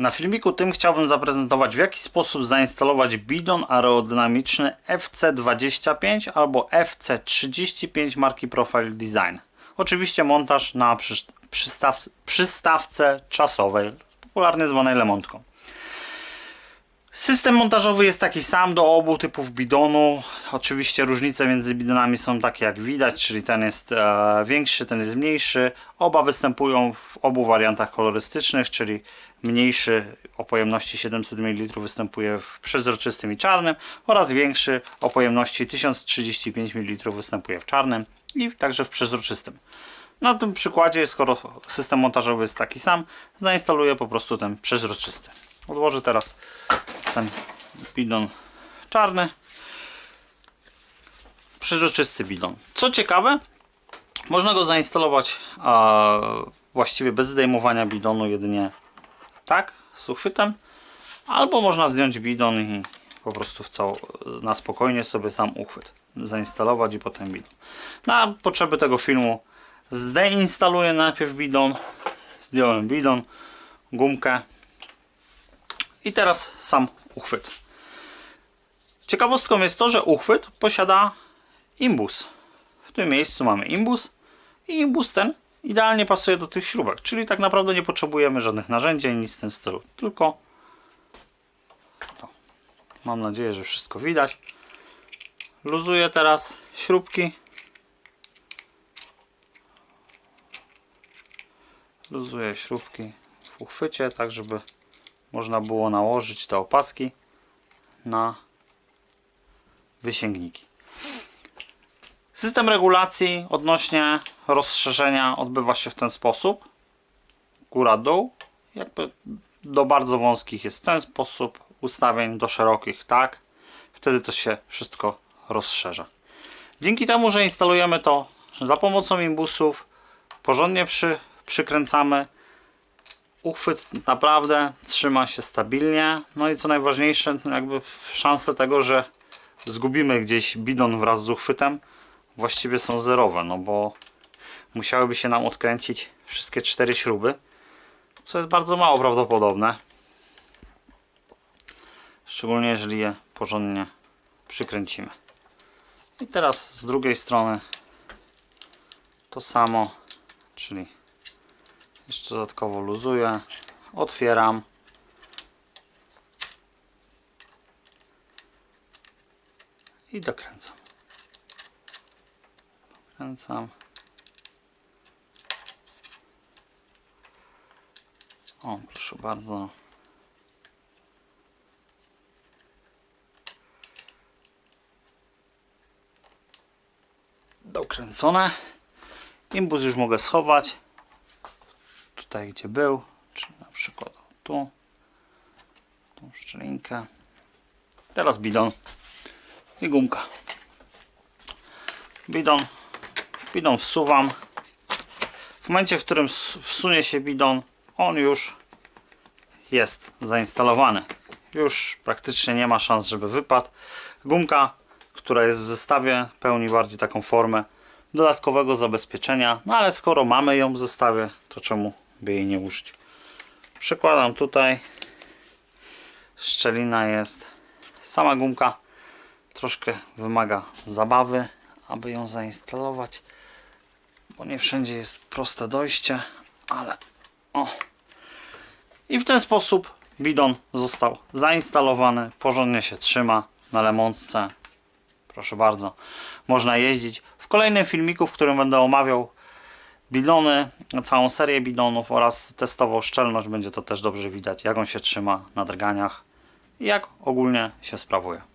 Na filmiku tym chciałbym zaprezentować w jaki sposób zainstalować bidon aerodynamiczny FC25 albo FC35 marki Profile Design. Oczywiście montaż na przystaw- przystawce czasowej, popularnie zwanej lemontką. System montażowy jest taki sam do obu typów bidonu. Oczywiście różnice między bidonami są takie jak widać, czyli ten jest e, większy, ten jest mniejszy. Oba występują w obu wariantach kolorystycznych, czyli mniejszy o pojemności 700 ml występuje w przezroczystym i czarnym oraz większy o pojemności 1035 ml występuje w czarnym i także w przezroczystym. Na tym przykładzie, skoro system montażowy jest taki sam, zainstaluję po prostu ten przezroczysty. Odłożę teraz ten bidon czarny. Przezroczysty bidon. Co ciekawe, można go zainstalować właściwie bez zdejmowania bidonu, jedynie tak, z uchwytem. Albo można zdjąć bidon i po prostu w cał, na spokojnie sobie sam uchwyt zainstalować i potem bidon. Na potrzeby tego filmu zdeinstaluję najpierw bidon. Zdjąłem bidon, gumkę i teraz sam uchwyt. Ciekawostką jest to, że uchwyt posiada imbus. W tym miejscu mamy imbus i imbus ten idealnie pasuje do tych śrubek, czyli tak naprawdę nie potrzebujemy żadnych narzędzi nic w tym stylu, tylko to. Mam nadzieję, że wszystko widać. Luzuję teraz śrubki. Luzuję śrubki w uchwycie, tak żeby można było nałożyć te opaski na wysięgniki. System regulacji odnośnie rozszerzenia odbywa się w ten sposób. Góra-dół. Jakby do bardzo wąskich jest w ten sposób. Ustawień do szerokich tak. Wtedy to się wszystko rozszerza. Dzięki temu, że instalujemy to za pomocą imbusów, porządnie przy, przykręcamy uchwyt naprawdę trzyma się stabilnie. No i co najważniejsze, jakby szanse tego, że zgubimy gdzieś bidon wraz z uchwytem, właściwie są zerowe, no bo musiałyby się nam odkręcić wszystkie cztery śruby, co jest bardzo mało prawdopodobne. Szczególnie jeżeli je porządnie przykręcimy. I teraz z drugiej strony to samo, czyli jeszcze dodatkowo luzuję, otwieram. I dokręcam. Dokręcam. O, proszę bardzo. Dokręcone. Imbus już mogę schować tutaj gdzie był, czy na przykład tu, tą szczelinkę. Teraz bidon i gumka. Bidon, bidon wsuwam. W momencie, w którym wsunie się bidon, on już jest zainstalowany. Już praktycznie nie ma szans, żeby wypadł. Gumka, która jest w zestawie, pełni bardziej taką formę dodatkowego zabezpieczenia. No ale skoro mamy ją w zestawie, to czemu by jej nie użyć. Przykładam tutaj. Szczelina jest. Sama gumka troszkę wymaga zabawy, aby ją zainstalować, bo nie wszędzie jest proste dojście, ale o. I w ten sposób bidon został zainstalowany, porządnie się trzyma na lemontce. Proszę bardzo, można jeździć. W kolejnym filmiku, w którym będę omawiał bidony, całą serię bidonów oraz testował szczelność. Będzie to też dobrze widać, jak on się trzyma na drganiach i jak ogólnie się sprawuje.